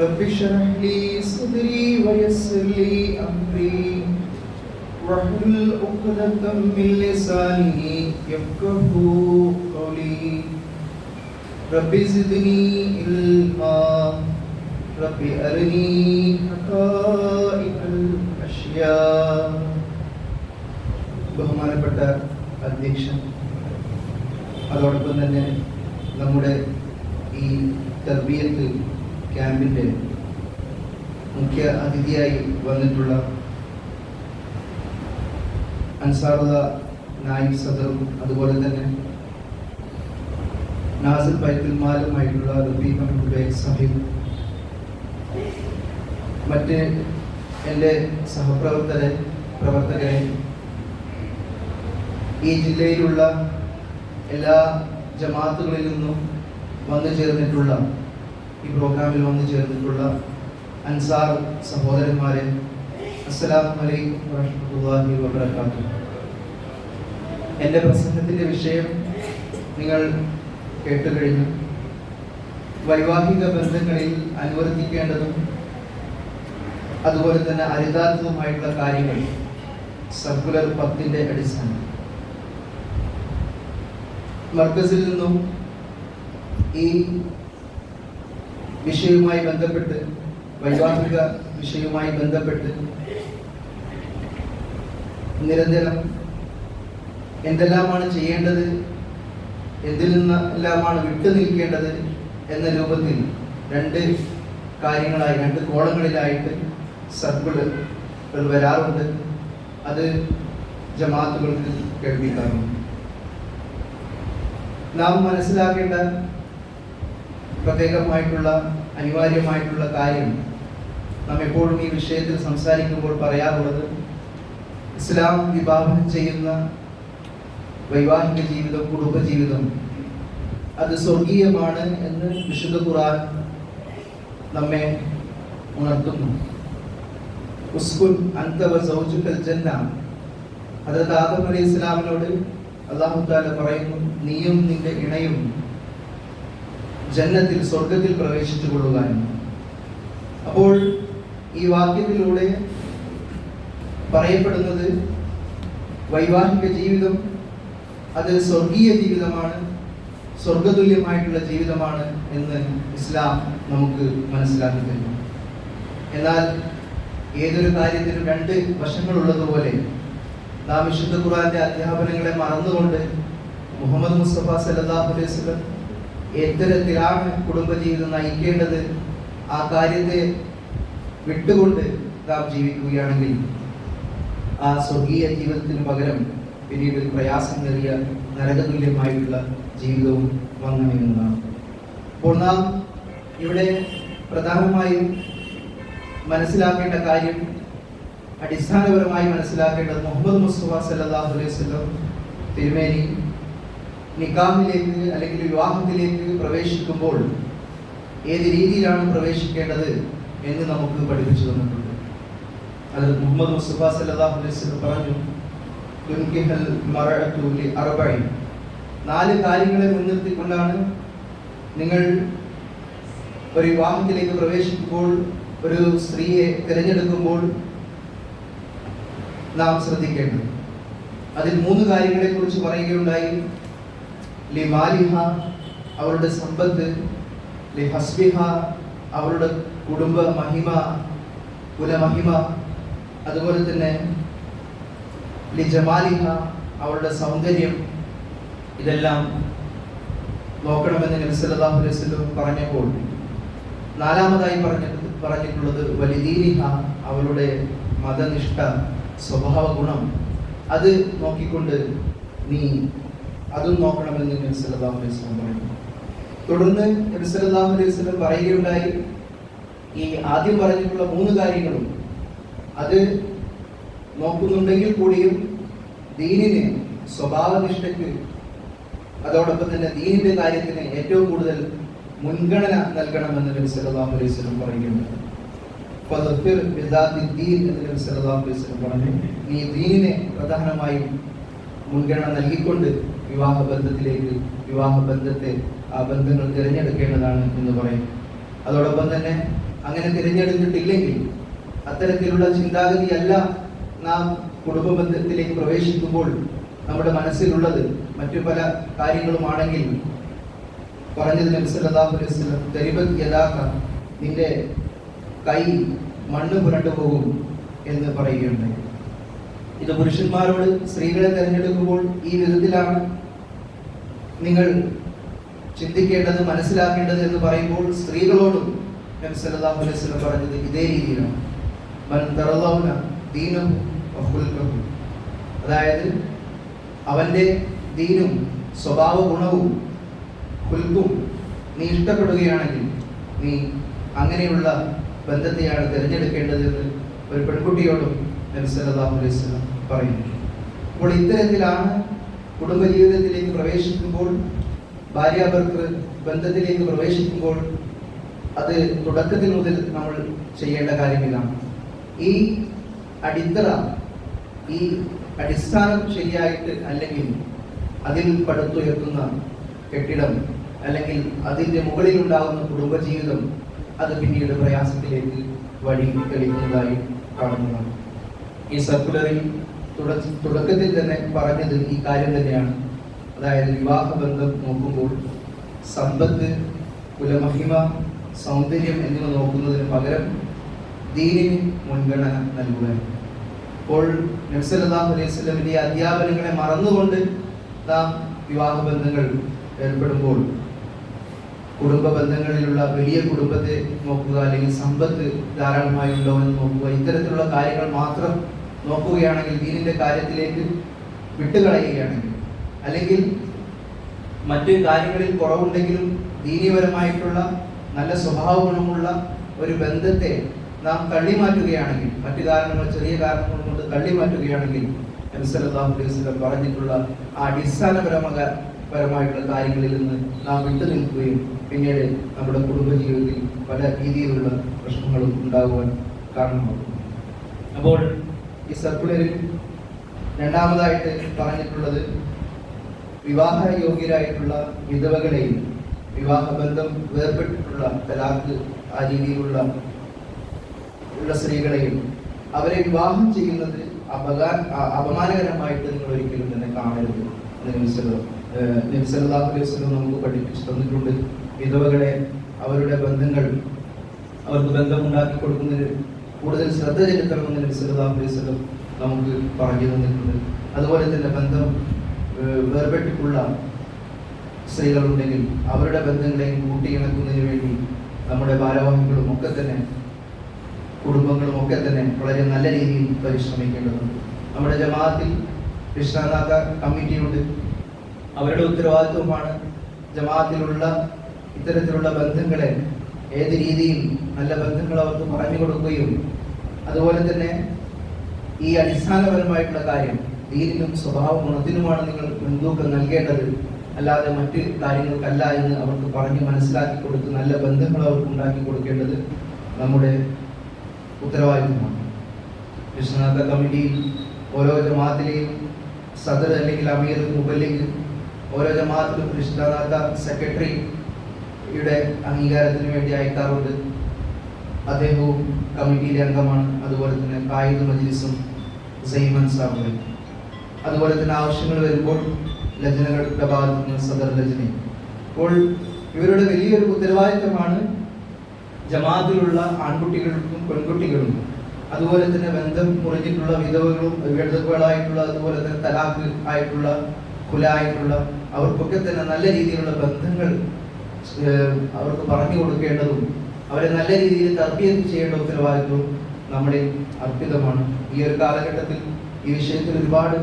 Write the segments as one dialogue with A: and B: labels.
A: رب اشرح لي صدري ويسر لي أمري واحلل عقدة من لساني يفقه قولي رب زدني علما رب أرني حقائق الأشياء
B: ബഹുമാനപ്പെട്ട അധ്യക്ഷൻ അതോടൊപ്പം തന്നെ നമ്മുടെ ഈ തർബീയത്തിൽ ക്യാമ്പിൻ്റെ മുഖ്യ അതിഥിയായി വന്നിട്ടുള്ള അൻസാറുദ നായിക് സദറും അതുപോലെ തന്നെ നാസിർ പൈത്തുൽമാലുമായിട്ടുള്ള റബീ മഹമ്മദ് സഹീബ് മറ്റ് എൻ്റെ സഹപ്രവർത്തകരെ പ്രവർത്തകരെ ഈ ജില്ലയിലുള്ള എല്ലാ ജമാത്തുകളിൽ നിന്നും വന്നു ചേർന്നിട്ടുള്ള ഈ പ്രോഗ്രാമിൽ വന്നു ചേർന്നിട്ടുള്ള അൻസാർ സഹോദരന്മാരെ അസ്സലാമു അലൈക്കും വറഹ്മത്തുള്ളാഹി വബറകാതുഹു എൻ്റെ പ്രസംഗത്തിൻ്റെ വിഷയം നിങ്ങൾ കേട്ടു കഴിഞ്ഞു വൈവാഹിക ബന്ധങ്ങളിൽ അനുവർത്തിക്കേണ്ടതും അതുപോലെ തന്നെ അരുതാത്തതുമായിട്ടുള്ള കാര്യങ്ങൾ സർക്കുലർ പത്തിൻ്റെ അടിസ്ഥാനം മർക്കസിൽ നിന്നും ഈ വിഷയവുമായി ബന്ധപ്പെട്ട് വൈവാഹിക വിഷയവുമായി ബന്ധപ്പെട്ട് നിരന്തരം എന്തെല്ലാമാണ് ചെയ്യേണ്ടത് എന്തിൽ എല്ലാമാണ് വിട്ടു നിൽക്കേണ്ടത് എന്ന രൂപത്തിൽ രണ്ട് കാര്യങ്ങളായി രണ്ട് കോളങ്ങളിലായിട്ട് സർക്കിളുകൾ വരാറുണ്ട് അത് ജമാത്തുകൾക്ക് കേൾപ്പിക്കാറുണ്ട് നാം മനസ്സിലാക്കേണ്ട പ്രത്യേകമായിട്ടുള്ള അനിവാര്യമായിട്ടുള്ള കാര്യം നാം എപ്പോഴും ഈ വിഷയത്തിൽ സംസാരിക്കുമ്പോൾ പറയാറുള്ളത് ഇസ്ലാം വിവാഹം ചെയ്യുന്ന വൈവാഹിക ജീവിതം കുടുംബജീവിതം അത് സ്വർഗീയമാണ് എന്ന് വിശുദ്ധ ഖുറാൻ നമ്മെ ഉണർത്തുന്നു ഉസ്കുൻ അന്തവ സൗജുക്കൽ ജന്ന അതത് ആദം അലി ഇസ്ലാമിനോട് അള്ളാഹു താല പറയുന്നു നീയും നിന്റെ ഇണയും ജന്നത്തിൽ സ്വർഗത്തിൽ പ്രവേശിച്ചു കൊള്ളുക എന്ന് അപ്പോൾ ഈ വാക്യത്തിലൂടെ പറയപ്പെടുന്നത് വൈവാഹിക ജീവിതം അത് സ്വർഗീയ ജീവിതമാണ് സ്വർഗതുല്യമായിട്ടുള്ള ജീവിതമാണ് എന്ന് ഇസ്ലാം നമുക്ക് മനസ്സിലാക്കി തരുന്നു എന്നാൽ ഏതൊരു കാര്യത്തിനും രണ്ട് വശങ്ങളുള്ളതുപോലെ നാം വിശുദ്ധ ഖുറാന്റെ അധ്യാപനങ്ങളെ മറന്നുകൊണ്ട് മുഹമ്മദ് മുസ്തഫ സല്ലാഹു അലൈഹി സ്വലം എത്തരത്തിലാണ് കുടുംബജീവിതം നയിക്കേണ്ടത് ആ കാര്യത്തെ വിട്ടുകൊണ്ട് നാം ജീവിക്കുകയാണെങ്കിൽ ആ സ്വർഗീയ ജീവിതത്തിന് പകരം പിന്നീട് പ്രയാസമേറിയ നരകതുല്യമായിട്ടുള്ള ജീവിതവും വന്നണമെന്നതാണ് അപ്പോൾ നാം ഇവിടെ പ്രധാനമായും മനസ്സിലാക്കേണ്ട കാര്യം അടിസ്ഥാനപരമായി മനസ്സിലാക്കേണ്ടത് മുഹമ്മദ് മുസ്തഫ സല്ലാഹു അലൈഹി സ്വലം തിരുമേനി നിക്കാമിലേക്ക് അല്ലെങ്കിൽ വിവാഹത്തിലേക്ക് പ്രവേശിക്കുമ്പോൾ ഏത് രീതിയിലാണ് പ്രവേശിക്കേണ്ടത് എന്ന് നമുക്ക് പഠിപ്പിച്ചു തന്നിട്ടുണ്ട് അത് മുഹമ്മദ് മുസ്തഫ സല്ലാഹു അലൈസ് പറഞ്ഞു നാല് കാര്യങ്ങളെ മുൻനിർത്തിക്കൊണ്ടാണ് നിങ്ങൾ ഒരു വിവാഹത്തിലേക്ക് പ്രവേശിക്കുമ്പോൾ ഒരു സ്ത്രീയെ തിരഞ്ഞെടുക്കുമ്പോൾ നാം ശ്രദ്ധിക്കേണ്ടത് അതിൽ മൂന്ന് കാര്യങ്ങളെ കുറിച്ച് പറയുകയുണ്ടായി ലിമാലിഹ അവരുടെ സമ്പത്ത് ലിഹസ്ബിഹ അവരുടെ കുടുംബ മഹിമ കുലമഹിമ അതുപോലെ തന്നെ ലിജമാലിഹ അവരുടെ സൗന്ദര്യം ഇതെല്ലാം നോക്കണമെന്ന് നബി സല്ലല്ലാഹു അലൈഹി വസല്ലം പറഞ്ഞപ്പോൾ നാലാമതായി പറഞ്ഞ പറഞ്ഞിട്ടുള്ളത് വലിദീനിഹ അവളുടെ മതനിഷ്ഠ സ്വഭാവ ഗുണം അത് നോക്കിക്കൊണ്ട് നീ അതും നോക്കണമെന്ന് നബി അലൈഹി തുടർന്ന് നബി അലൈഹി പറയുകയുണ്ടായി ഈ ആദ്യം പറഞ്ഞിട്ടുള്ള മൂന്ന് കാര്യങ്ങളും അത് നോക്കുന്നുണ്ടെങ്കിൽ കൂടിയും ദീനിന് സ്വഭാവനിഷ്ഠയ്ക്ക് അതോടൊപ്പം തന്നെ ദീനിന്റെ കാര്യത്തിന് ഏറ്റവും കൂടുതൽ മുൻഗണന നൽകണമെന്ന് നബി അലൈഹി വസല്ലം പറയുന്നുണ്ട് ഫദ്ഫിർ ദീൻ എന്ന് പറഞ്ഞു നീ ദീനിനെ പ്രധാനമായും മുൻഗണന നൽകിക്കൊണ്ട് വിവാഹ ബന്ധത്തിലേക്ക് വിവാഹ ബന്ധത്തെ ആ ബന്ധങ്ങൾ തിരഞ്ഞെടുക്കേണ്ടതാണ് എന്ന് പറയും അതോടൊപ്പം തന്നെ അങ്ങനെ തിരഞ്ഞെടുത്തിട്ടില്ലെങ്കിൽ അത്തരത്തിലുള്ള ചിന്താഗതിയല്ല നാം കുടുംബ ബന്ധത്തിലേക്ക് പ്രവേശിക്കുമ്പോൾ നമ്മുടെ മനസ്സിലുള്ളത് മറ്റു പല കാര്യങ്ങളുമാണെങ്കിൽ പറഞ്ഞതിന് നബിസ്വല്ലാഹുലം നിന്റെ കൈ മണ്ണ് പുരണ്ടു പോകും എന്ന് പറയുകയുണ്ടായി ഇത് പുരുഷന്മാരോട് സ്ത്രീകളെ തിരഞ്ഞെടുക്കുമ്പോൾ ഈ വിധത്തിലാണ് നിങ്ങൾ ചിന്തിക്കേണ്ടത് മനസ്സിലാക്കേണ്ടത് എന്ന് പറയുമ്പോൾ സ്ത്രീകളോടും നബി സല്ലല്ലാഹു അലൈഹി വസല്ലം പറഞ്ഞത് ഇതേ രീതിയിലാണ് മൻ തറല്ലാഹുന ദീനും വഖുൽഖും അതായത് അവന്റെ ദീനും സ്വഭാവ ഗുണവും കുൽക്കും നീ ഇഷ്ടപ്പെടുകയാണെങ്കിൽ നീ അങ്ങനെയുള്ള ബന്ധത്തെയാണ് എന്ന് ഒരു പെൺകുട്ടിയോടും നബി സല്ലല്ലാഹു അലൈഹി വസല്ലം പറയുന്നു അപ്പോൾ ഇത്തരത്തിലാണ് കുടുംബജീവിതത്തിലേക്ക് പ്രവേശിക്കുമ്പോൾ ഭാര്യാഭർത്തൃ ബന്ധത്തിലേക്ക് പ്രവേശിക്കുമ്പോൾ അത് തുടക്കത്തിൽ മുതൽ നമ്മൾ ചെയ്യേണ്ട കാര്യമില്ലാണ് ഈ അടിത്തറ ഈ അടിസ്ഥാനം ശരിയായിട്ട് അല്ലെങ്കിൽ അതിൽ പടുത്തുയർത്തുന്ന കെട്ടിടം അല്ലെങ്കിൽ അതിൻ്റെ മുകളിൽ ഉണ്ടാകുന്ന കുടുംബജീവിതം അത് പിന്നീട് പ്രയാസത്തിലേക്ക് വഴി തെളിക്കുന്നതായി കാണുന്നതാണ് ഈ സർക്കുലറിൽ തുടക്കത്തിൽ തന്നെ പറഞ്ഞത് ഈ കാര്യം തന്നെയാണ് അതായത് വിവാഹബന്ധം നോക്കുമ്പോൾ സമ്പത്ത് കുലമഹിമ സൗന്ദര്യം എന്നിവ നോക്കുന്നതിന് പകരം ദീനിന് മുൻഗണന നൽകുക അപ്പോൾ നബ്സല്ലാഹു അലൈഹി സ്വലമിൻ്റെ അധ്യാപനങ്ങളെ മറന്നുകൊണ്ട് നാം വിവാഹബന്ധങ്ങൾ ഏർപ്പെടുമ്പോൾ കുടുംബ ബന്ധങ്ങളിലുള്ള വലിയ കുടുംബത്തെ നോക്കുക അല്ലെങ്കിൽ സമ്പത്ത് ധാരാളമായി ഉണ്ടോ എന്ന് നോക്കുക ഇത്തരത്തിലുള്ള കാര്യങ്ങൾ മാത്രം നോക്കുകയാണെങ്കിൽ ദീനിന്റെ കാര്യത്തിലേക്ക് വിട്ടുകളയുകയാണെങ്കിൽ അല്ലെങ്കിൽ മറ്റ് കാര്യങ്ങളിൽ കുറവുണ്ടെങ്കിലും ദീനീപരമായിട്ടുള്ള നല്ല സ്വഭാവ ഗുണമുള്ള ഒരു ബന്ധത്തെ നാം തള്ളിമാറ്റുകയാണെങ്കിൽ മറ്റു കാരണങ്ങൾ ചെറിയ കാരണങ്ങൾ കൊണ്ട് തള്ളിമാറ്റുകയാണെങ്കിൽ അലൈഹി വസല്ലം പറഞ്ഞിട്ടുള്ള ആ അടിസ്ഥാനപരമായ പരമായിട്ടുള്ള കാര്യങ്ങളിൽ നിന്ന് നാം വിട്ടു നിൽക്കുകയും പിന്നീട് നമ്മുടെ കുടുംബജീവിതത്തിൽ പല രീതിയിലുള്ള പ്രശ്നങ്ങളും ഉണ്ടാകുവാൻ കാരണമാകും അപ്പോൾ ഈ സർക്കുലറിൽ രണ്ടാമതായിട്ട് പറഞ്ഞിട്ടുള്ളത് വിവാഹ യോഗ്യരായിട്ടുള്ള വിധവകളെയും വിവാഹബന്ധം വേർപെട്ടിട്ടുള്ള തലാഖ് ആ രീതിയിലുള്ള ഉള്ള സ്ത്രീകളെയും അവരെ വിവാഹം ചെയ്യുന്നത് അപകാ അപമാനകരമായിട്ട് നിങ്ങൾ ഒരിക്കലും തന്നെ കാണരുത് നബിസല്ലാഹു അലൈഹി നമുക്ക് പഠിപ്പിച്ചു തന്നിട്ടുണ്ട് വിധവകളെ അവരുടെ ബന്ധങ്ങൾ അവർക്ക് ബന്ധമുണ്ടാക്കി കൊടുക്കുന്നതിന് കൂടുതൽ ശ്രദ്ധ ചെലുത്തണമെന്ന് നബി അലൈഹി വസല്ലം നമുക്ക് പറഞ്ഞു തന്നിട്ടുണ്ട് അതുപോലെ തന്നെ ബന്ധം വേർപെട്ടിട്ടുള്ള സ്ത്രീകളുണ്ടെങ്കിൽ അവരുടെ ബന്ധങ്ങളെയും കൂട്ടിയിണക്കുന്നതിന് വേണ്ടി നമ്മുടെ ഭാരവാഹികളും ഒക്കെ തന്നെ കുടുംബങ്ങളും ഒക്കെ തന്നെ വളരെ നല്ല രീതിയിൽ പരിശ്രമിക്കേണ്ടതുണ്ട് നമ്മുടെ ജമാഅത്തിൽ കൃഷ്ണനാഥ കമ്മിറ്റിയുണ്ട് അവരുടെ ഉത്തരവാദിത്വമാണ് ജമാഅത്തിലുള്ള ഇത്തരത്തിലുള്ള ബന്ധങ്ങളെ ഏത് രീതിയിൽ നല്ല ബന്ധങ്ങൾ അവർക്ക് പറഞ്ഞു കൊടുക്കുകയും അതുപോലെ തന്നെ ഈ അടിസ്ഥാനപരമായിട്ടുള്ള കാര്യം ദീനിനും സ്വഭാവ ഗുണത്തിനുമാണ് നിങ്ങൾ മുൻതൂക്കം നൽകേണ്ടത് അല്ലാതെ മറ്റ് കാര്യങ്ങൾക്കല്ല എന്ന് അവർക്ക് പറഞ്ഞ് മനസ്സിലാക്കി കൊടുത്ത് നല്ല ബന്ധങ്ങൾ അവർക്ക് ഉണ്ടാക്കി കൊടുക്കേണ്ടത് നമ്മുടെ ഉത്തരവാദിത്വമാണ് വിശ്വനാഥ കമ്മിറ്റിയിൽ ഓരോ ജമാത്തിലെയും സദർ അല്ലെങ്കിൽ അമീർ മുബല്ലിഗ് ഓരോ ജമാത്തിലും വിശ്വനാഥ സെക്രട്ടറി യുടെ അംഗീകാരത്തിന് വേണ്ടി അയക്കാറുണ്ട് അദ്ദേഹവും കമ്മിറ്റിയിലെ അംഗമാണ് അതുപോലെ തന്നെ കായിക മജ്ലിസും സൈം അൻസാബും അതുപോലെ തന്നെ ആവശ്യങ്ങൾ വരുമ്പോൾ ലജനകളുടെ ഭാഗത്ത് നിന്ന് സദർ ലജനയും അപ്പോൾ ഇവരുടെ വലിയൊരു ഉത്തരവാദിത്തമാണ് ജമാഅത്തിലുള്ള ആൺകുട്ടികൾക്കും പെൺകുട്ടികളും അതുപോലെ തന്നെ ബന്ധം മുറിഞ്ഞിട്ടുള്ള വിധവകളും വിധവകളായിട്ടുള്ള അതുപോലെ തന്നെ തലാഖ് ആയിട്ടുള്ള കുല ആയിട്ടുള്ള അവർക്കൊക്കെ തന്നെ നല്ല രീതിയിലുള്ള ബന്ധങ്ങൾ അവർക്ക് പറഞ്ഞു കൊടുക്കേണ്ടതും അവരെ നല്ല രീതിയിൽ തർബീയത്ത് ചെയ്യേണ്ട ഉത്തരവാദിത്വം നമ്മുടെ അർപ്പിതമാണ് ഈ ഒരു കാലഘട്ടത്തിൽ ഈ വിഷയത്തിൽ ഒരുപാട്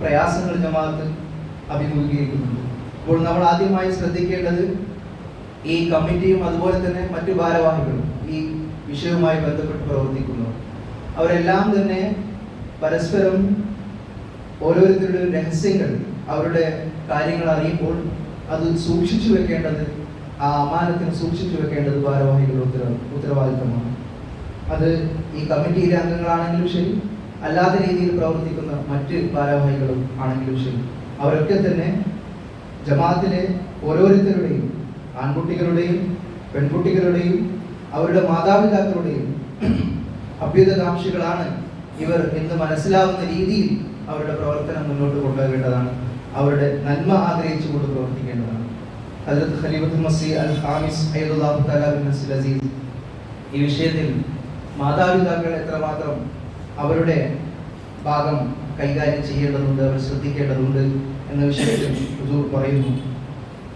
B: പ്രയാസങ്ങൾ ജമാഅത്ത് അഭിമുഖീകരിക്കുന്നുണ്ട് അപ്പോൾ നമ്മൾ ആദ്യമായി ശ്രദ്ധിക്കേണ്ടത് ഈ കമ്മിറ്റിയും അതുപോലെ തന്നെ മറ്റു ഭാരവാഹികളും ഈ വിഷയവുമായി ബന്ധപ്പെട്ട് പ്രവർത്തിക്കുന്നു അവരെല്ലാം തന്നെ പരസ്പരം ഓരോരുത്തരുടെ രഹസ്യങ്ങൾ അവരുടെ കാര്യങ്ങൾ അറിയുമ്പോൾ അത് സൂക്ഷിച്ചു വെക്കേണ്ടത് ആ അമാനത്തിന് സൂക്ഷിച്ചു വെക്കേണ്ടത് ഭാരവാഹികളുടെ ഉത്തര ഉത്തരവാദിത്തമാണ് അത് ഈ കമ്മിറ്റിയിലെ അംഗങ്ങളാണെങ്കിലും ശരി അല്ലാത്ത രീതിയിൽ പ്രവർത്തിക്കുന്ന മറ്റ് ഭാരവാഹികളും ആണെങ്കിലും ശരി അവരൊക്കെ തന്നെ ജമാഅത്തിലെ ഓരോരുത്തരുടെയും ആൺകുട്ടികളുടെയും പെൺകുട്ടികളുടെയും അവരുടെ മാതാപിതാക്കളുടെയും അഭ്യുതകാംക്ഷികളാണ് ഇവർ എന്ന് മനസ്സിലാവുന്ന രീതിയിൽ അവരുടെ പ്രവർത്തനം മുന്നോട്ട് കൊണ്ടുപോകേണ്ടതാണ് അവരുടെ നന്മ ആഗ്രഹിച്ചുകൊണ്ട് പ്രവർത്തിക്കേണ്ടതാണ് ഹജറത്ത് ഖലീഫത്ത് മസി അൽ ഹാമിസ് അസീസ് ഈ വിഷയത്തിൽ മാതാപിതാക്കൾ എത്രമാത്രം അവരുടെ ഭാഗം കൈകാര്യം ചെയ്യേണ്ടതുണ്ട് അവർ ശ്രദ്ധിക്കേണ്ടതുണ്ട് എന്ന വിഷയത്തിൽ ഹുസൂർ പറയുന്നു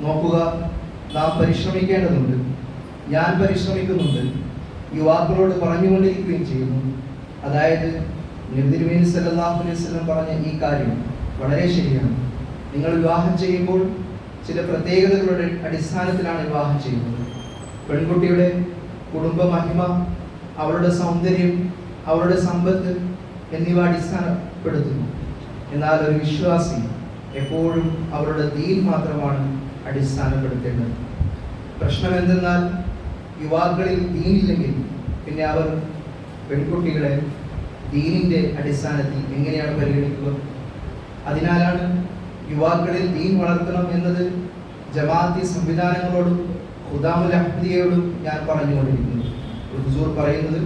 B: നോക്കുക നാം പരിശ്രമിക്കേണ്ടതുണ്ട് ഞാൻ പരിശ്രമിക്കുന്നുണ്ട് യുവാക്കളോട് പറഞ്ഞുകൊണ്ടിരിക്കുകയും ചെയ്യുന്നു അതായത് നബി തിരുമേനി സല്ലാഹു അലൈഹി പറഞ്ഞ ഈ കാര്യം വളരെ ശരിയാണ് നിങ്ങൾ വിവാഹം ചെയ്യുമ്പോൾ ചില പ്രത്യേകതകളുടെ അടിസ്ഥാനത്തിലാണ് വിവാഹം ചെയ്യുന്നത് പെൺകുട്ടിയുടെ കുടുംബ മഹിമ അവളുടെ സൗന്ദര്യം അവളുടെ സമ്പത്ത് എന്നിവ അടിസ്ഥാനപ്പെടുത്തുന്നു എന്നാൽ ഒരു വിശ്വാസി എപ്പോഴും അവരുടെ ദീൻ മാത്രമാണ് അടിസ്ഥാനപ്പെടുത്തേണ്ടത് പ്രശ്നം എന്തെന്നാൽ യുവാക്കളിൽ ദീനില്ലെങ്കിൽ പിന്നെ അവർ പെൺകുട്ടികളെ ദീനിൻ്റെ അടിസ്ഥാനത്തിൽ എങ്ങനെയാണ് പരിഗണിക്കുക അതിനാലാണ് യുവാക്കളിൽ ദീൻ വളർത്തണം എന്നത് ജമാഅത്തി സംവിധാനങ്ങളോടും ഖുദാമുൽ അഹ്ദിയോടും ഞാൻ പറഞ്ഞുകൊണ്ടിരിക്കുന്നു ഹുസൂർ പറയുന്നത്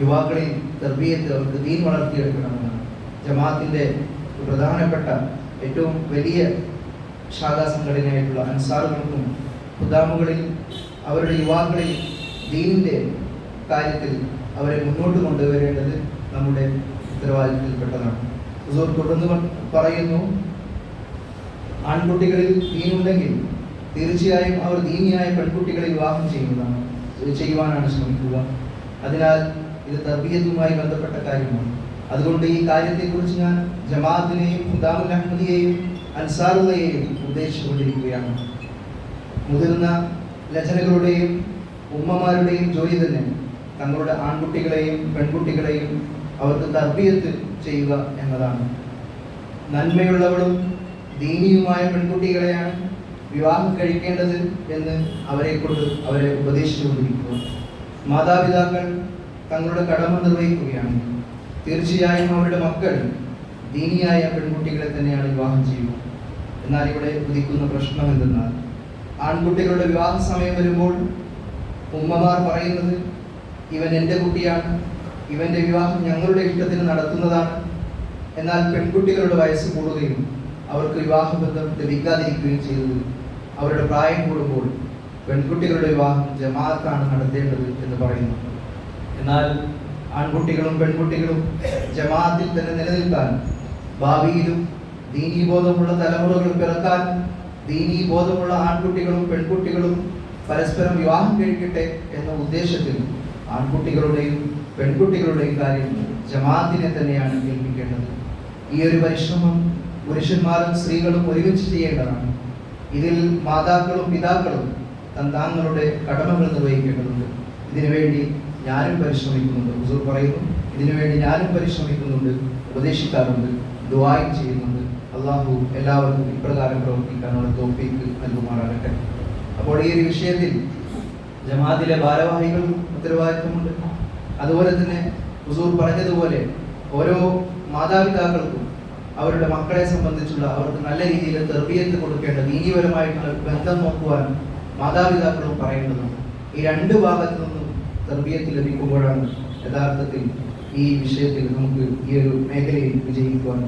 B: യുവാക്കളിൽ തർബീയത്ത് അവർക്ക് ദീൻ വളർത്തിയെടുക്കണമെന്നാണ് ജമാഅത്തിൻ്റെ പ്രധാനപ്പെട്ട ഏറ്റവും വലിയ ശാഖാ സംഘടനയായിട്ടുള്ള അൻസാറുകൾക്കും ഖുദാമുകളിൽ അവരുടെ യുവാക്കളിൽ ദീനിൻ്റെ കാര്യത്തിൽ അവരെ മുന്നോട്ട് കൊണ്ടുവരേണ്ടത് നമ്മുടെ ഉത്തരവാദിത്തത്തിൽപ്പെട്ടതാണ് ഹുസൂർ തുടർന്ന് പറയുന്നു ആൺകുട്ടികളിൽ ദീനുണ്ടെങ്കിൽ തീർച്ചയായും അവർ ദീനിയായ പെൺകുട്ടികളെ വിവാഹം ചെയ്യുന്നതാണ് ചെയ്യുവാനാണ് ശ്രമിക്കുക അതിനാൽ ഇത് തർബീയത്തുമായി ബന്ധപ്പെട്ട കാര്യമാണ് അതുകൊണ്ട് ഈ കാര്യത്തെക്കുറിച്ച് ഞാൻ ജമാഅത്തിനെയും ഖുദാമുൽ അഹമ്മദിയെയും അൻസാറുള്ളയെയും ഉദ്ദേശിച്ചുകൊണ്ടിരിക്കുകയാണ് മുതിർന്ന രചനകളുടെയും ഉമ്മമാരുടെയും ജോലി തന്നെ തങ്ങളുടെ ആൺകുട്ടികളെയും പെൺകുട്ടികളെയും അവർക്ക് തർബീയത്ത് ചെയ്യുക എന്നതാണ് നന്മയുള്ളവളും ദീനിയുമായ പെൺകുട്ടികളെയാണ് വിവാഹം കഴിക്കേണ്ടത് എന്ന് അവരെ കൊണ്ട് അവരെ ഉപദേശിച്ചുകൊണ്ടിരിക്കുക മാതാപിതാക്കൾ തങ്ങളുടെ കടമ നിർവഹിക്കുകയാണ് തീർച്ചയായും അവരുടെ മക്കൾ ദീനിയായ പെൺകുട്ടികളെ തന്നെയാണ് വിവാഹം ചെയ്യുക എന്നാൽ ഇവിടെ ഉദിക്കുന്ന പ്രശ്നം എന്തെന്നാൽ ആൺകുട്ടികളുടെ വിവാഹ സമയം വരുമ്പോൾ ഉമ്മമാർ പറയുന്നത് ഇവൻ എൻ്റെ കുട്ടിയാണ് ഇവൻ്റെ വിവാഹം ഞങ്ങളുടെ ഇഷ്ടത്തിന് നടത്തുന്നതാണ് എന്നാൽ പെൺകുട്ടികളുടെ വയസ്സ് കൂടുകയും അവർക്ക് വിവാഹബന്ധം ലഭിക്കാതിരിക്കുകയും ചെയ്തത് അവരുടെ പ്രായം കൂടുമ്പോൾ പെൺകുട്ടികളുടെ വിവാഹം ജമാഅത്താണ് നടത്തേണ്ടത് എന്ന് പറയുന്നു എന്നാൽ ആൺകുട്ടികളും പെൺകുട്ടികളും ജമാഅത്തിൽ തന്നെ നിലനിൽക്കാൻ ഭാവിയിലും ദീനീ ബോധമുള്ള തലമുറകൾ പിറക്കാൻ ദീനീ ബോധമുള്ള ആൺകുട്ടികളും പെൺകുട്ടികളും പരസ്പരം വിവാഹം കഴിക്കട്ടെ എന്ന ഉദ്ദേശത്തിൽ ആൺകുട്ടികളുടെയും പെൺകുട്ടികളുടെയും കാര്യം ജമാഅത്തിനെ തന്നെയാണ് ഏൽപ്പിക്കേണ്ടത് ഈ ഒരു പരിശ്രമം പുരുഷന്മാരും സ്ത്രീകളും ഒരുമിച്ച് ചെയ്യേണ്ടതാണ് ഇതിൽ മാതാക്കളും പിതാക്കളും തങ്ങളുടെ കടമകൾ നിർവഹിക്കേണ്ടതുണ്ട് ഇതിനുവേണ്ടി ഞാനും പരിശ്രമിക്കുന്നുണ്ട് ഹുസൂർ പറയുന്നു ഇതിനുവേണ്ടി ഞാനും പരിശ്രമിക്കുന്നുണ്ട് ഉപദേശിക്കാറുണ്ട് ദുബായും ചെയ്യുന്നുണ്ട് അള്ളാഹു എല്ലാവർക്കും ഇപ്രകാരം പ്രവർത്തിക്കാനുള്ള തോപ്പിക്ക് നൽകുമാറാകട്ടെ അപ്പോൾ ഈ ഒരു വിഷയത്തിൽ ജമാഅത്തിലെ ഭാരവാഹികളും ഉത്തരവാദിത്വമുണ്ട് അതുപോലെ തന്നെ ഹുസൂർ പറഞ്ഞതുപോലെ ഓരോ മാതാപിതാക്കൾക്കും അവരുടെ മക്കളെ സംബന്ധിച്ചുള്ള അവർക്ക് നല്ല രീതിയിൽ തെർബിയത്ത് കൊടുക്കേണ്ട നീതിപരമായിട്ടുള്ള ബന്ധം നോക്കുവാനും മാതാപിതാക്കളും പറയേണ്ടതുണ്ട് ഈ രണ്ട് ഭാഗത്തു നിന്നും തെർബിയത്ത് ലഭിക്കുമ്പോഴാണ് യഥാർത്ഥത്തിൽ ഈ വിഷയത്തിൽ നമുക്ക് ഈ ഒരു മേഖലയിൽ വിജയിക്കുവാൻ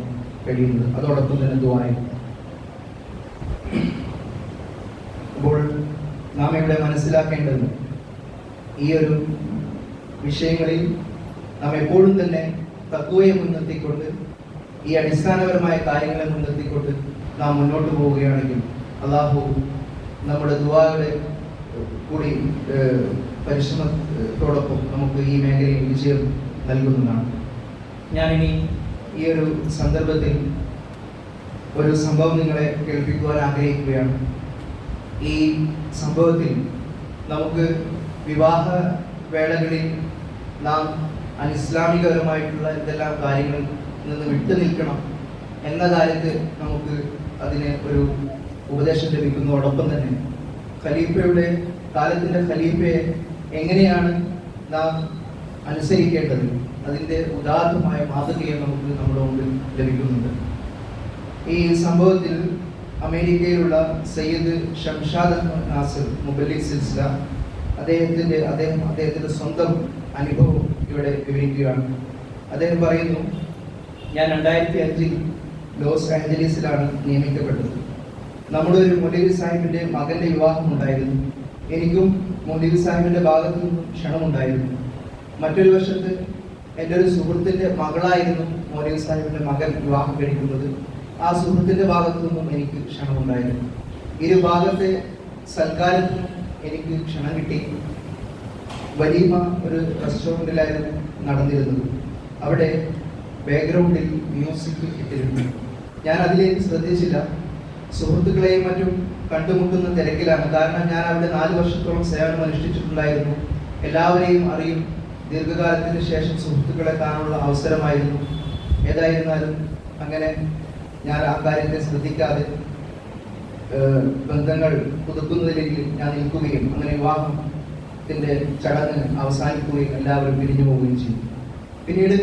B: കഴിയുന്നത് അതോടൊപ്പം തന്നെ ദുബായി അപ്പോൾ നാം ഇവിടെ മനസ്സിലാക്കേണ്ടത് ഈ ഒരു വിഷയങ്ങളിൽ നാം എപ്പോഴും തന്നെ തക്കുവയെ മുൻനിർത്തിക്കൊണ്ട് ഈ അടിസ്ഥാനപരമായ കാര്യങ്ങളെ മുൻനിർത്തിക്കൊണ്ട് നാം മുന്നോട്ട് പോവുകയാണെങ്കിൽ അള്ളാഹു നമ്മുടെ ദുബാകളെ കൂടി പരിശ്രമത്തോടൊപ്പം നമുക്ക് ഈ മേഖലയിൽ വിജയം നൽകുന്നതാണ് ഞാനിനി ഈ ഒരു സന്ദർഭത്തിൽ ഒരു സംഭവം നിങ്ങളെ കേൾപ്പിക്കുവാൻ ആഗ്രഹിക്കുകയാണ് ഈ സംഭവത്തിൽ നമുക്ക് വിവാഹ വേളകളിൽ നാം അനിസ്ലാമികപരമായിട്ടുള്ള എന്തെല്ലാം കാര്യങ്ങൾ നിന്ന് വിട്ടു നിൽക്കണം എന്ന കാര്യത്തിൽ നമുക്ക് അതിന് ഒരു ഉപദേശം ലഭിക്കുന്നതോടൊപ്പം തന്നെ ഖലീഫയുടെ കാലത്തിൻ്റെ ഖലീഫയെ എങ്ങനെയാണ് നാം അനുസരിക്കേണ്ടത് അതിൻ്റെ ഉദാത്തമായ മാതൃകയെ നമുക്ക് നമ്മുടെ മുമ്പിൽ ലഭിക്കുന്നുണ്ട് ഈ സംഭവത്തിൽ അമേരിക്കയിലുള്ള സയ്യിദ് ഷംഷാദ് നാസർ മുബലി സിൽസില അദ്ദേഹത്തിൻ്റെ അദ്ദേഹം അദ്ദേഹത്തിൻ്റെ സ്വന്തം അനുഭവം ഇവിടെ വിവരിക്കുകയാണ് അദ്ദേഹം പറയുന്നു ഞാൻ രണ്ടായിരത്തി അഞ്ചിൽ ലോസ് ആഞ്ചലീസിലാണ് നിയമിക്കപ്പെട്ടത് നമ്മുടെ ഒരു സാഹിബിന്റെ സാഹിബിൻ്റെ മകൻ്റെ വിവാഹമുണ്ടായിരുന്നു എനിക്കും മൊലീബി സാഹിബിൻ്റെ ഭാഗത്തു നിന്നും ക്ഷണമുണ്ടായിരുന്നു മറ്റൊരു വർഷത്ത് എൻ്റെ ഒരു സുഹൃത്തിൻ്റെ മകളായിരുന്നു മൗലവി സാഹിബിൻ്റെ മകൻ വിവാഹം കഴിക്കുന്നത് ആ സുഹൃത്തിൻ്റെ ഭാഗത്തു നിന്നും എനിക്ക് ക്ഷണമുണ്ടായിരുന്നു ഇരു ഭാഗത്തെ സൽക്കാരത്തിനും എനിക്ക് ക്ഷണം കിട്ടി വലീമ ഒരു റെസ്റ്റോറൻറ്റിലായിരുന്നു നടന്നിരുന്നത് അവിടെ ബാക്ക്ഗ്രൗണ്ടിൽ മ്യൂസിക് ഇട്ടിരുന്നു ഞാൻ അതിലേക്ക് ശ്രദ്ധിച്ചില്ല സുഹൃത്തുക്കളെയും മറ്റും കണ്ടുമുട്ടുന്ന തിരക്കിലാണ് കാരണം ഞാൻ അവിടെ നാല് വർഷത്തോളം സേവനം അനുഷ്ഠിച്ചിട്ടുണ്ടായിരുന്നു എല്ലാവരെയും അറിയും ദീർഘകാലത്തിന് ശേഷം സുഹൃത്തുക്കളെ കാണാനുള്ള അവസരമായിരുന്നു ഏതായിരുന്നാലും അങ്ങനെ ഞാൻ ആ കാര്യത്തെ ശ്രദ്ധിക്കാതെ ബന്ധങ്ങൾ പുതുക്കുന്നതിലേക്ക് ഞാൻ നിൽക്കുകയും അങ്ങനെ വിവാഹത്തിൻ്റെ ചടങ്ങ് അവസാനിക്കുകയും എല്ലാവരും പിരിഞ്ഞു പോവുകയും ചെയ്തു പിന്നീട്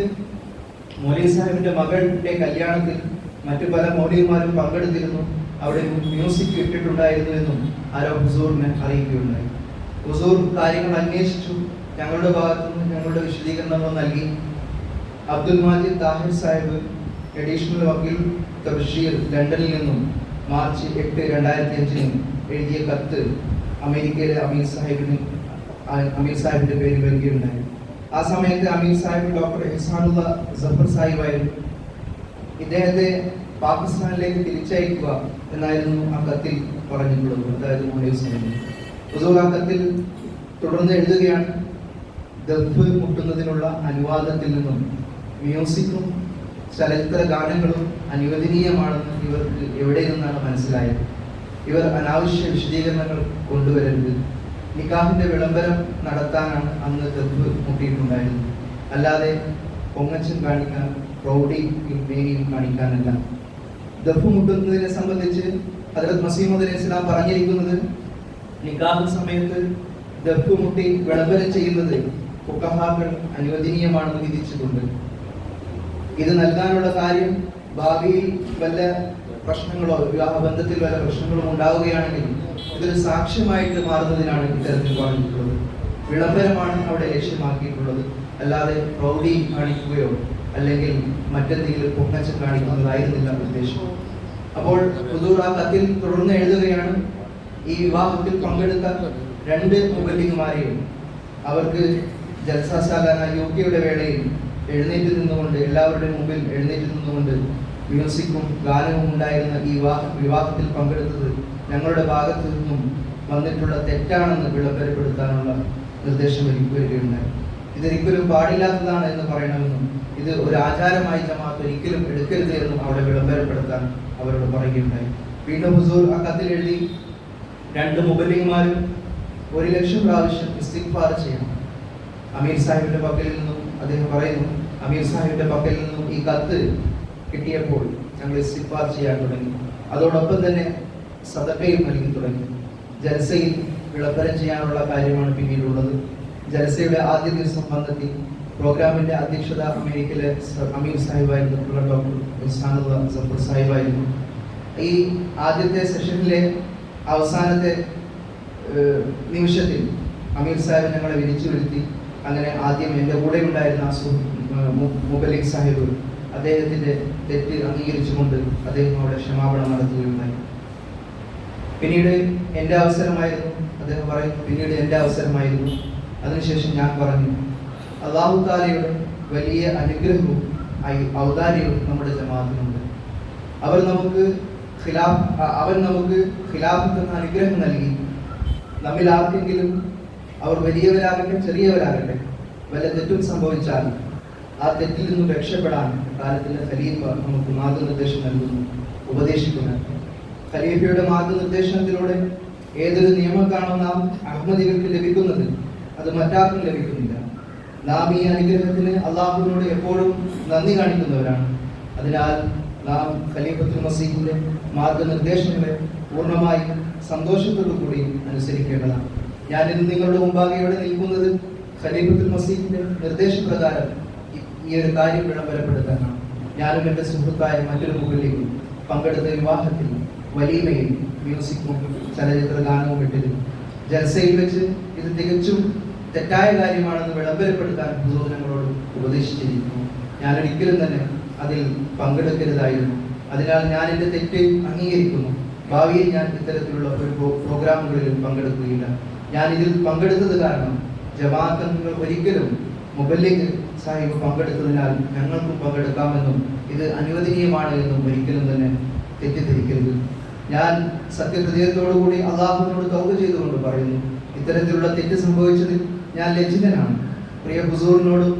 B: മോലീ സാഹിബിന്റെ മകളുടെ കല്യാണത്തിൽ മറ്റു പല മൗലികമാരും പങ്കെടുത്തിരുന്നു അവിടെ മ്യൂസിക് ഇട്ടിട്ടുണ്ടായിരുന്നു എന്നും ആരോ ഹുസൂറിനെ അറിയിക്കുകയുണ്ടായി ഹുസൂർ കാര്യങ്ങൾ അന്വേഷിച്ചു ഞങ്ങളുടെ ഭാഗത്തുനിന്ന് ഞങ്ങളുടെ വിശദീകരണങ്ങൾ നൽകി അബ്ദുൽ മാജിദ് താഹിർ സാഹിബ് അഡീഷണൽ വക്കീൽ തബഷീർ ലണ്ടനിൽ നിന്നും മാർച്ച് എട്ട് രണ്ടായിരത്തി അഞ്ചിന് എഴുതിയ കത്ത് അമേരിക്കയിലെ അമീർ സാഹിബിന് അമീർ സാഹിബിന്റെ പേരിൽ നൽകിയിട്ടുണ്ടായിരുന്നു ആ സമയത്ത് അമീർ സാഹിബ് ഡോക്ടർ എഹ്സാനുള്ള ജഫർ സാഹിബായിരുന്നു ഇദ്ദേഹത്തെ പാകിസ്ഥാനിലേക്ക് തിരിച്ചയക്കുക എന്നായിരുന്നു ആ കത്തിൽ പറഞ്ഞിട്ടുള്ളത് അതായത് മോനേഴ്സിനെ ഹുസൂർ ആ കത്തിൽ തുടർന്ന് എഴുതുകയാണ് ദഫ് മുട്ടുന്നതിനുള്ള അനുവാദത്തിൽ നിന്നും മ്യൂസിക്കും ചലച്ചിത്ര ഗാനങ്ങളും അനുവദനീയമാണെന്ന് ഇവർക്ക് എവിടെ നിന്നാണ് മനസ്സിലായത് ഇവർ അനാവശ്യ വിശദീകരണങ്ങൾ കൊണ്ടുവരരുത് നിഖാഹിന്റെ വിളംബരം നടത്താനാണ് അന്ന് ദഫ് കിട്ടിയിട്ടുണ്ടായിരുന്നു അല്ലാതെ പൊങ്ങച്ചൻ കാണിക്കാൻ പ്രൗഢി ഇൻമേനിയും കാണിക്കാനല്ല ദഫ് മുട്ടുന്നതിനെ സംബന്ധിച്ച് ഹജറത് മസീമദ് ഇസ്ലാം പറഞ്ഞിരിക്കുന്നത് നിക്കാഹ് സമയത്ത് ദഫ് മുട്ടി വിളംബരം ചെയ്യുന്നത് കുക്കഹാക്കൾ അനുവദനീയമാണെന്ന് വിധിച്ചിട്ടുണ്ട് ഇത് നൽകാനുള്ള കാര്യം ഭാവിയിൽ വല്ല പ്രശ്നങ്ങളോ വിവാഹബന്ധത്തിൽ വല്ല പ്രശ്നങ്ങളോ ഉണ്ടാവുകയാണെങ്കിൽ ഇതൊരു സാക്ഷ്യമായിട്ട് മാറുന്നതിനാണ് ഇത്തരത്തിൽ പറഞ്ഞിട്ടുള്ളത് വിളംബരമാണ് അവിടെ ലക്ഷ്യമാക്കിയിട്ടുള്ളത് അല്ലാതെ പ്രൗഢി കാണിക്കുകയോ അല്ലെങ്കിൽ മറ്റെന്തെങ്കിലും പൊക്കച്ച കാണിക്കുന്നതായിരുന്നില്ല ഉദ്ദേശം അപ്പോൾ ഹുദൂർ ആ കത്തിൽ തുടർന്ന് എഴുതുകയാണ് ഈ വിവാഹത്തിൽ പങ്കെടുത്ത രണ്ട് മുബല്ലിങ്ങുമാരെയും അവർക്ക് ജൽസാശാലാന യോഗ്യയുടെ വേളയിൽ എഴുന്നേറ്റ് നിന്നുകൊണ്ട് എല്ലാവരുടെയും മുമ്പിൽ എഴുന്നേറ്റ് നിന്നുകൊണ്ട് മ്യൂസിക്കും ഗാനവും ഉണ്ടായിരുന്ന ഈ വിവാഹത്തിൽ പങ്കെടുത്തത് ഞങ്ങളുടെ ഭാഗത്തു നിന്നും വന്നിട്ടുള്ള തെറ്റാണെന്ന് വിളംബരപ്പെടുത്താനുള്ള നിർദ്ദേശം വരികയുണ്ടായി ഇതൊരിക്കലും പാടില്ലാത്തതാണ് എന്ന് പറയണമെന്നും ഇത് ഒരു ആചാരമായി ജമാഅത്ത് ഒരിക്കലും എടുക്കരുത് എന്നും അവിടെ വിളംബരപ്പെടുത്താൻ അവരോട് പറയുകയുണ്ടായി വീണ്ടും ഹുസൂർ ആ കത്തിൽ എഴുതി രണ്ട് മുബല്ലിങ്ങുമാരും ഒരു ലക്ഷം പ്രാവശ്യം ഇസ്തിഗ്ഫാർ ചെയ്യണം അമീർ സാഹിബിന്റെ പക്കൽ നിന്നും അദ്ദേഹം പറയുന്നു അമീർ സാഹിബിന്റെ പക്കൽ നിന്നും ഈ കത്ത് കിട്ടിയപ്പോൾ ഞങ്ങൾ ഇസ്തിഫാർ ചെയ്യാൻ തുടങ്ങി അതോടൊപ്പം തന്നെ സദക്കയും നൽകി തുടങ്ങി ജലസയിൽ വിളംബരം ചെയ്യാനുള്ള കാര്യമാണ് പിന്നീടുള്ളത് ജലസയുടെ ആദ്യ ദിവസം വന്നെത്തി പ്രോഗ്രാമിന്റെ അധ്യക്ഷത അമേരിക്കയിലെ അമീർ സാഹിബായിരുന്നു ഡോക്ടർ സാഹിബായിരുന്നു ഈ ആദ്യത്തെ സെഷനിലെ അവസാനത്തെ നിമിഷത്തിൽ അമീർ സാഹിബ് ഞങ്ങളെ വിരിച്ചു വരുത്തി അങ്ങനെ ആദ്യം എൻ്റെ കൂടെ ഉണ്ടായിരുന്ന മുബലിക് സാഹിബ് അദ്ദേഹത്തിൻ്റെ തെറ്റ് അംഗീകരിച്ചുകൊണ്ട് അദ്ദേഹം അവിടെ ക്ഷമാപണം നടത്തുകയുണ്ടായി പിന്നീട് എൻ്റെ അവസരമായിരുന്നു അദ്ദേഹം പറയും പിന്നീട് എൻ്റെ അവസരമായിരുന്നു അതിനുശേഷം ഞാൻ പറഞ്ഞു അള്ളാഹു താലയുടെ വലിയ അനുഗ്രഹവും ഔദാര്യവും നമ്മുടെ ജമാഅത്തിനുണ്ട് അവർ നമുക്ക് ഖിലാഫ് അവൻ നമുക്ക് ഖിലാഫത്ത് എന്ന അനുഗ്രഹം നൽകി നമ്മിൽ ആർക്കെങ്കിലും അവർ വലിയവരാകട്ടെ ചെറിയവരാകട്ടെ വല്ല തെറ്റും സംഭവിച്ചാൽ ആ തെറ്റിൽ നിന്ന് രക്ഷപ്പെടാൻ കാലത്തിൻ്റെ ഖലീഫ നമുക്ക് മാർഗനിർദ്ദേശം നൽകുന്നു ഉപദേശിക്കുന്നു ഖലീഫയുടെ മാർഗനിർദ്ദേശത്തിലൂടെ ഏതൊരു നിയമത്താണോ നാം അഹമ്മദികൾക്ക് ലഭിക്കുന്നത് അത് മറ്റാർക്കും ലഭിക്കുന്നില്ല നാം ഈ അനുഗ്രഹത്തിന് അള്ളാഹുവിനോട് എപ്പോഴും നന്ദി കാണിക്കുന്നവരാണ് അതിനാൽ നാം ഖലീഫത്തുൽ മസീദിന്റെ മാർഗനിർദ്ദേശങ്ങളെ പൂർണ്ണമായി സന്തോഷത്തോടു കൂടി അനുസരിക്കേണ്ടതാണ് ഞാനിന്ന് നിങ്ങളുടെ മുമ്പാകെയോടെ നിൽക്കുന്നത് ഖലീഫത്തുൽ മസീദിന്റെ നിർദ്ദേശപ്രകാരം ഈ ഒരു കാര്യം വിളംബരപ്പെടുത്താനാണ് ഞാനും എൻ്റെ സുഹൃത്തായ മറ്റൊരു മുകളിലേക്കും പങ്കെടുത്ത വിവാഹത്തിൽ വലിയ മ്യൂസിക് ചലച്ചിത്ര ഗാനവും ഇട്ടിരുന്നു ജൽസയിൽ വെച്ച് ഇത് തികച്ചും തെറ്റായ കാര്യമാണെന്ന് വിളംബരപ്പെടുത്താൻ പൊതുജനങ്ങളോട് ഉപദേശിച്ചിരിക്കുന്നു ഞാൻ ഒരിക്കലും തന്നെ അതിൽ പങ്കെടുക്കരുതായിരുന്നു അതിനാൽ ഞാൻ എൻ്റെ തെറ്റ് അംഗീകരിക്കുന്നു ഭാവിയിൽ ഞാൻ ഇത്തരത്തിലുള്ള ഒരു പ്രോഗ്രാമുകളിലും പങ്കെടുക്കുകയില്ല ഞാൻ ഇതിൽ പങ്കെടുത്തത് കാരണം ജമാഅത്തങ്ങൾ ഒരിക്കലും മുബല്ലിഗ് സാഹിബ് പങ്കെടുത്തതിനാൽ ഞങ്ങൾക്കും പങ്കെടുക്കാമെന്നും ഇത് അനുവദനീയമാണ് എന്നും ഒരിക്കലും തന്നെ തെറ്റിദ്ധരിക്കരുത് ഞാൻ സത്യഹൃദയത്തോടുകൂടി അള്ളാഹുവിനോട് തൗക ചെയ്തുകൊണ്ട് പറയുന്നു ഇത്തരത്തിലുള്ള തെറ്റ് സംഭവിച്ചതിൽ ഞാൻ ലജ്ജിതനാണ് പ്രിയ ഹുസൂറിനോടും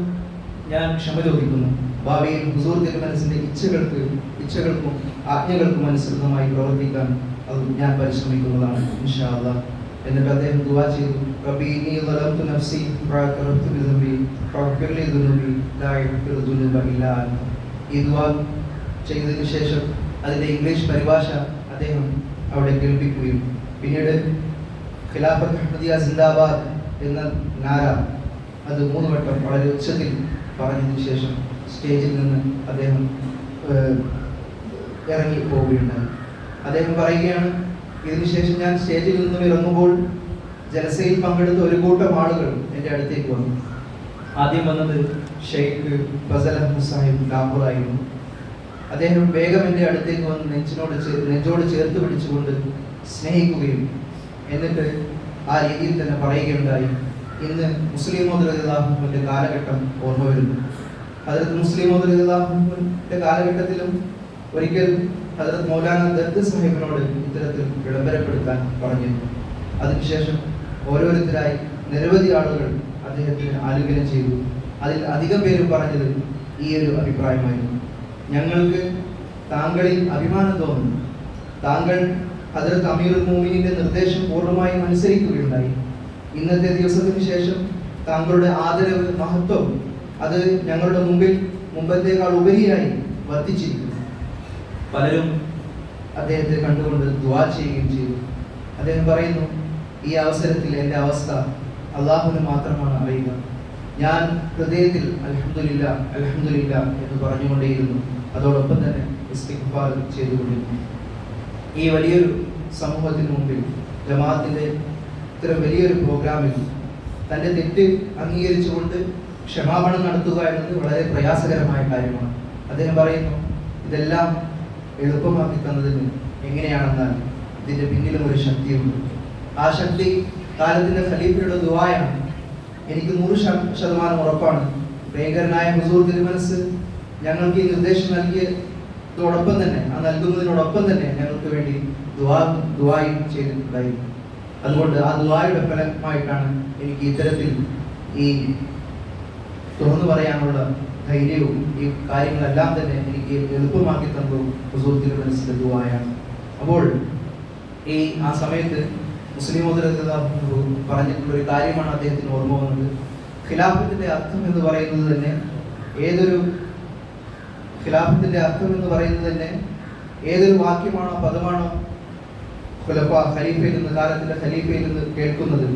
B: ഞാൻ ക്ഷമ ചോദിക്കുന്നു ഭാവിയിൽ ഹുസൂർ മനസ്സിന്റെ ഇച്ഛകൾക്ക് ഇച്ഛകൾക്കും ആജ്ഞകൾക്കും അനുസൃതമായി പ്രവർത്തിക്കാൻ അത് ഞാൻ പരിശ്രമിക്കുന്നതാണ് ഇൻഷാല്ല എന്നിട്ട് അദ്ദേഹം ചെയ്തു റബി നഫ്സി ഈ ദുവാ ചെയ്തതിനു ശേഷം അതിൻ്റെ ഇംഗ്ലീഷ് പരിഭാഷ അദ്ദേഹം അവിടെ കേൾപ്പിക്കുകയും പിന്നീട് ഖിലാഫത്ത് സിന്ദാബാദ് എന്ന നാര അത് മൂന്ന് വട്ടം വളരെ ഉച്ചത്തിൽ പറഞ്ഞതിന് ശേഷം സ്റ്റേജിൽ നിന്ന് അദ്ദേഹം ഇറങ്ങി പോവുകയുണ്ടായി അദ്ദേഹം പറയുകയാണ് ഇതിനുശേഷം ഞാൻ സ്റ്റേജിൽ നിന്നും ഇറങ്ങുമ്പോൾ ജലസയിൽ പങ്കെടുത്ത ഒരു കൂട്ടം ആളുകൾ എൻ്റെ അടുത്തേക്ക് വന്നു ആദ്യം വന്നത് ഷെയ്ഖ് ഫസൽ അഹമ്മദ് സാഹിബ് ലാഹൂറായിരുന്നു അദ്ദേഹം വേഗം എൻ്റെ അടുത്തേക്ക് വന്ന് നെഞ്ചിനോട് നെഞ്ചോട് ചേർത്ത് പിടിച്ചുകൊണ്ട് സ്നേഹിക്കുകയും എന്നിട്ട് ആ രീതിയിൽ തന്നെ പറയുകയുണ്ടായി ഇന്ന് മുസ്ലിം മോദുലാഹുവിൻ്റെ കാലഘട്ടം ഓർമ്മ വരുന്നു അതിൽ മുസ്ലിം മോദുലാഹുവിൻ്റെ കാലഘട്ടത്തിലും ഒരിക്കൽ ഹജരത് മൗലാന ദത്ത് സാഹിബിനോട് ഇത്തരത്തിൽ വിളംബരപ്പെടുത്താൻ പറഞ്ഞിരുന്നു അതിനുശേഷം ഓരോരുത്തരായി നിരവധി ആളുകൾ അദ്ദേഹത്തിന് ആലിംഗനം ചെയ്തു അതിൽ അധികം പേരും പറഞ്ഞത് ഈ ഒരു അഭിപ്രായമായിരുന്നു ഞങ്ങൾക്ക് താങ്കളിൽ അഭിമാനം തോന്നുന്നു താങ്കൾ ഹജരത് അമീർ മോമിനിന്റെ നിർദ്ദേശം പൂർണ്ണമായും അനുസരിക്കുകയുണ്ടായി ഇന്നത്തെ ദിവസത്തിന് ശേഷം താങ്കളുടെ ആദരവ് മഹത്വം അത് ഞങ്ങളുടെ മുമ്പിൽ മുമ്പത്തേക്കാൾ ഉപരിയായി വർദ്ധിച്ചിരിക്കുന്നു പലരും അദ്ദേഹത്തെ കണ്ടുകൊണ്ട് ദ്വാ ചെയ്യുകയും ചെയ്തു അദ്ദേഹം പറയുന്നു ഈ അവസരത്തിൽ എൻ്റെ അവസ്ഥ അള്ളാഹുവിന് മാത്രമാണ് അറിയുക ഞാൻ ഹൃദയത്തിൽ അലഹമില്ല അലഹമില്ല എന്ന് പറഞ്ഞുകൊണ്ടേയിരുന്നു അതോടൊപ്പം തന്നെ ഇസ്തിഗ്ഫാർ ചെയ്തുകൊണ്ടിരുന്നു ഈ വലിയൊരു സമൂഹത്തിന് മുമ്പിൽ ജമാഅത്തിൻ്റെ ഇത്ര വലിയൊരു പ്രോഗ്രാമിൽ തൻ്റെ തെറ്റ് അംഗീകരിച്ചുകൊണ്ട് ക്ഷമാപണം നടത്തുക എന്നത് വളരെ പ്രയാസകരമായ കാര്യമാണ് അദ്ദേഹം പറയുന്നു ഇതെല്ലാം എളുപ്പമാക്കി തന്നതിന് എങ്ങനെയാണെന്നാൽ ഇതിൻ്റെ പിന്നിലും ഒരു ശക്തിയുണ്ട് ആ ശക്തി കാലത്തിൻ്റെ ഖലീഫയുടെ ദുവായാണ് എനിക്ക് നൂറ് ശതമാനം ഉറപ്പാണ് പ്രിയങ്കരനായ ഹുസൂർ തിരുമനസ് ഞങ്ങൾക്ക് ഈ നിർദ്ദേശം നൽകിയതോടൊപ്പം തന്നെ ആ നൽകുന്നതിനോടൊപ്പം തന്നെ ഞങ്ങൾക്ക് വേണ്ടി ദുവാ ദുവായും ചെയ്തിട്ടുണ്ടായിരുന്നു അതുകൊണ്ട് ആ ദുവായുടെ ഫലമായിട്ടാണ് എനിക്ക് ഇത്തരത്തിൽ ഈ തുറന്നു പറയാനുള്ള ധൈര്യവും ഈ കാര്യങ്ങളെല്ലാം തന്നെ എനിക്ക് എളുപ്പമാക്കി തന്നു ഹുസൂർത്തിൻ്റെ മനസ്സിലെ ദുവായാണ് അപ്പോൾ ഈ ആ സമയത്ത് മുസ്ലിം പറഞ്ഞിട്ടുള്ള ഒരു കാര്യമാണ് അദ്ദേഹത്തിന് ഓർമ്മ വന്നത് ഖിലാഫത്തിന്റെ അർത്ഥം എന്ന് പറയുന്നത് തന്നെ ഏതൊരു ഖിലാഫത്തിൻ്റെ അർത്ഥം എന്ന് പറയുന്നത് തന്നെ ഏതൊരു വാക്യമാണോ പദമാണോ ഖുലഫ ഖലീഫയിൽ നിന്ന് കാലത്തിൻ്റെ ഖലീഫയിൽ നിന്ന് കേൾക്കുന്നത്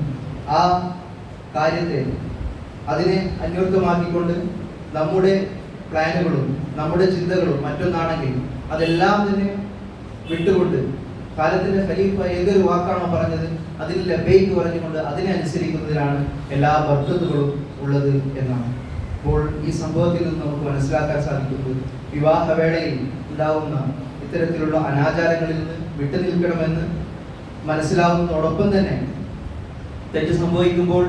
B: ആ കാര്യത്തെ അതിനെ അന്വർത്ഥമാക്കിക്കൊണ്ട് നമ്മുടെ പ്ലാനുകളും നമ്മുടെ ചിന്തകളും മറ്റൊന്നാണെങ്കിൽ അതെല്ലാം തന്നെ വിട്ടുകൊണ്ട് കാലത്തിൻ്റെ ഖലീഫ ഏതൊരു വാക്കാണോ പറഞ്ഞത് അതിൽ ലബൈക്ക് പറഞ്ഞുകൊണ്ട് അതിനെ അനുസരിക്കുന്നതിനാണ് എല്ലാ വർദ്ധത്തുകളും ഉള്ളത് എന്നാണ് അപ്പോൾ ഈ സംഭവത്തിൽ നിന്ന് നമുക്ക് മനസ്സിലാക്കാൻ സാധിക്കുന്നത് വിവാഹവേളയിൽ ഉണ്ടാവുന്ന ഇത്തരത്തിലുള്ള അനാചാരങ്ങളിൽ നിന്ന് വിട്ടുനിൽക്കണമെന്ന് മനസ്സിലാവുന്നതോടൊപ്പം തന്നെ തെറ്റ് സംഭവിക്കുമ്പോൾ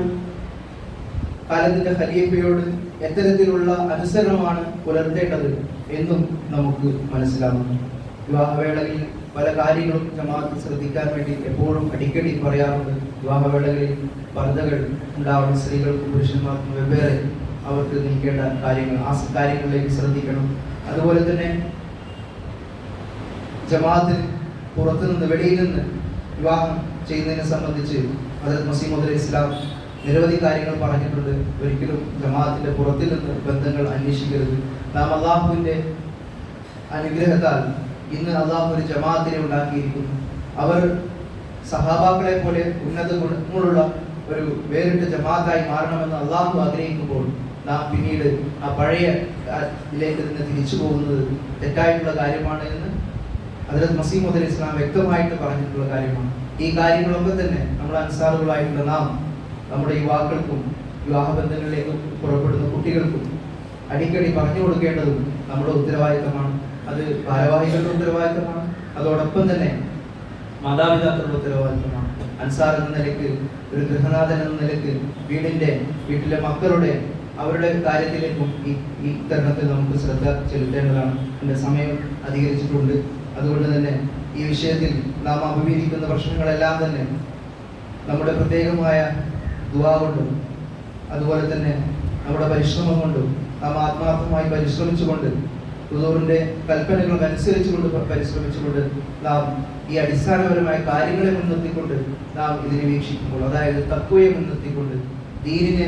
B: കാലത്തിന്റെ ഖലീഫയോട് എത്തരത്തിലുള്ള അനുസരണമാണ് പുലർത്തേണ്ടത് എന്നും നമുക്ക് മനസ്സിലാവുന്നു വിവാഹവേളയിൽ പല കാര്യങ്ങളും ജമാഅത്ത് ശ്രദ്ധിക്കാൻ വേണ്ടി എപ്പോഴും അടിക്കടി പറയാറുണ്ട് വിവാഹവേളകളിൽ പർദ്ദകൾ ഉണ്ടാവുന്ന സ്ത്രീകൾക്കും പുരുഷന്മാർക്കും വെവ്വേറെ അവർക്ക് നീക്കേണ്ട കാര്യങ്ങൾ ആ കാര്യങ്ങളിലേക്ക് ശ്രദ്ധിക്കണം അതുപോലെ തന്നെ ജമാഅത്തിൽ പുറത്തുനിന്ന് വെളിയിൽ നിന്ന് വിവാഹം ചെയ്യുന്നതിനെ സംബന്ധിച്ച് ഹജരത് മസീമുദ് ഇസ്ലാം നിരവധി കാര്യങ്ങൾ പറഞ്ഞിട്ടുണ്ട് ഒരിക്കലും ജമാഅത്തിൻ്റെ പുറത്തിൽ നിന്ന് ബന്ധങ്ങൾ അന്വേഷിക്കരുത് നാം അള്ളാഹുവിൻ്റെ അനുഗ്രഹത്താൽ ഇന്ന് അള്ളാഹു ഒരു ജമാഅത്തിനെ ഉണ്ടാക്കിയിരിക്കുന്നു അവർ സഹാബാക്കളെ പോലെ ഉന്നത ഗുണങ്ങളുള്ള ഒരു വേറിട്ട ജമാഅത്തായി മാറണമെന്ന് അള്ളാഹു ആഗ്രഹിക്കുമ്പോൾ നാം പിന്നീട് ആ പഴയ ഇതിലേക്ക് തന്നെ തിരിച്ചു പോകുന്നത് തെറ്റായിട്ടുള്ള കാര്യമാണ് എന്ന് അതിൽ മസീമുദ് അലി ഇസ്ലാം വ്യക്തമായിട്ട് പറഞ്ഞിട്ടുള്ള കാര്യമാണ് ഈ കാര്യങ്ങളൊക്കെ തന്നെ നമ്മൾ അൻസാറുകളായിട്ടുള്ള നാം നമ്മുടെ യുവാക്കൾക്കും വിവാഹബന്ധങ്ങളിലേക്ക് പുറപ്പെടുന്ന കുട്ടികൾക്കും അടിക്കടി പറഞ്ഞു കൊടുക്കേണ്ടതും നമ്മുടെ ഉത്തരവാദിത്തമാണ് അത് ഭാരവാഹികളുടെ ഉത്തരവാദിത്തമാണ് അതോടൊപ്പം തന്നെ മാതാപിതാക്കളുടെ ഉത്തരവാദിത്തമാണ് അൻസാർ എന്ന നിലയ്ക്ക് ഒരു ഗൃഹനാഥൻ എന്ന നിലയ്ക്ക് വീടിൻ്റെ വീട്ടിലെ മക്കളുടെ അവരുടെ കാര്യത്തിലേക്കും ഈ ഈ തരണത്തിൽ നമുക്ക് ശ്രദ്ധ ചെലുത്തേണ്ടതാണ് എൻ്റെ സമയം അധികരിച്ചിട്ടുണ്ട് അതുകൊണ്ട് തന്നെ ഈ വിഷയത്തിൽ നാം അഭിമുഖീകരിക്കുന്ന പ്രശ്നങ്ങളെല്ലാം തന്നെ നമ്മുടെ പ്രത്യേകമായ ദുവാ കൊണ്ടും അതുപോലെ തന്നെ നമ്മുടെ പരിശ്രമം കൊണ്ടും നാം ആത്മാർത്ഥമായി പരിശ്രമിച്ചുകൊണ്ട് ഹുദൂറിൻ്റെ കൽപ്പനകളും അനുസരിച്ചുകൊണ്ട് പരിശ്രമിച്ചുകൊണ്ട് നാം ഈ അടിസ്ഥാനപരമായ കാര്യങ്ങളെ മുൻനിർത്തിക്കൊണ്ട് നാം ഇതിനെ വീക്ഷിക്കുമ്പോൾ അതായത് തക്കുവയെ മുൻനിർത്തിക്കൊണ്ട് ദീനിനെ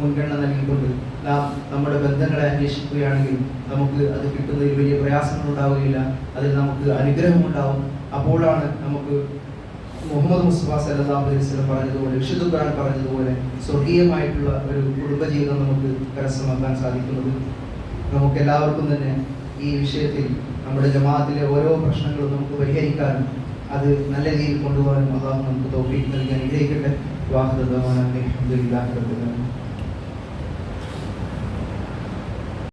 B: മുൻഗണന നൽകിക്കൊണ്ട് നാം നമ്മുടെ ബന്ധങ്ങളെ അന്വേഷിക്കുകയാണെങ്കിൽ നമുക്ക് അത് കിട്ടുന്നതിൽ വലിയ പ്രയാസങ്ങൾ ഉണ്ടാവുകയില്ല അതിൽ നമുക്ക് അനുഗ്രഹം ഉണ്ടാവും അപ്പോഴാണ് നമുക്ക് മുഹമ്മദ് മുസ്ഫ സല്ലാഹു പറഞ്ഞതുപോലെ വിശുദ്ധ പറഞ്ഞതുപോലെ സ്വർഗീയമായിട്ടുള്ള ഒരു കുടുംബജീവിതം നമുക്ക് കരസ്ഥമാക്കാൻ സാധിക്കുന്നത് നമുക്ക് എല്ലാവർക്കും തന്നെ ഈ വിഷയത്തിൽ നമ്മുടെ ജമാഅത്തിലെ ഓരോ പ്രശ്നങ്ങളും നമുക്ക് പരിഹരിക്കാനും അത് നല്ല രീതിയിൽ കൊണ്ടുപോകാനും അള്ളാഹു നമുക്ക് തോഫീക്ക് നൽകാൻ ഇടയിക്കട്ടെ വാഹന